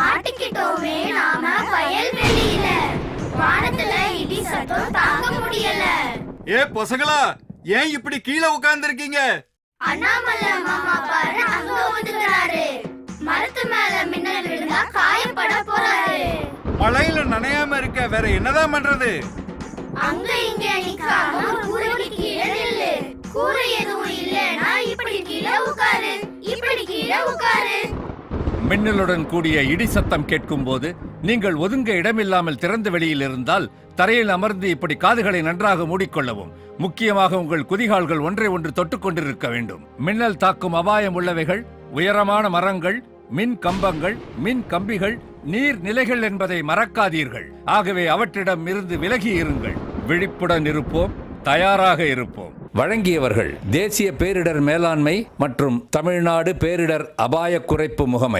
மாட்டிக்கிட்டோமே நாம வயல்வெளியில வானத்துல இடி சத்தம் தாங்க முடியல. ஏ பசங்களா ஏன் இப்படி கீழே உட்கார்ந்திருக்கீங்க? அண்ணாமலை மாமா பாரு அங்க ஒதுக்குறாரு மரத்து மேல மின்னல் விழுந்தா காயப்பட போறாரு. மழையில நனையாம இருக்க வேற என்னதான் பண்றது? அங்க இங்க நிக்காம கூரைக்கு கீழே நில்லு. கூரை மின்னலுடன் கூடிய இடி சத்தம் கேட்கும்போது நீங்கள் ஒதுங்க இடமில்லாமல் திறந்த வெளியில் இருந்தால் தரையில் அமர்ந்து இப்படி காதுகளை நன்றாக மூடிக்கொள்ளவும். முக்கியமாக உங்கள் குதிகால்கள் ஒன்றை ஒன்று தொட்டுக்கொண்டிருக்க வேண்டும். மின்னல் தாக்கும் அபாயம் உள்ளவைகள் உயரமான மரங்கள் மின் கம்பங்கள் மின் கம்பிகள் நீர் நிலைகள் என்பதை மறக்காதீர்கள். ஆகவே அவற்றிடம் இருந்து விலகி இருங்கள். விழிப்புடன் இருப்போம் தயாராக இருப்போம். வழங்கியவர்கள் தேசிய பேரிடர் மேலாண்மை மற்றும் தமிழ்நாடு பேரிடர் அபாய குறைப்பு முகமை.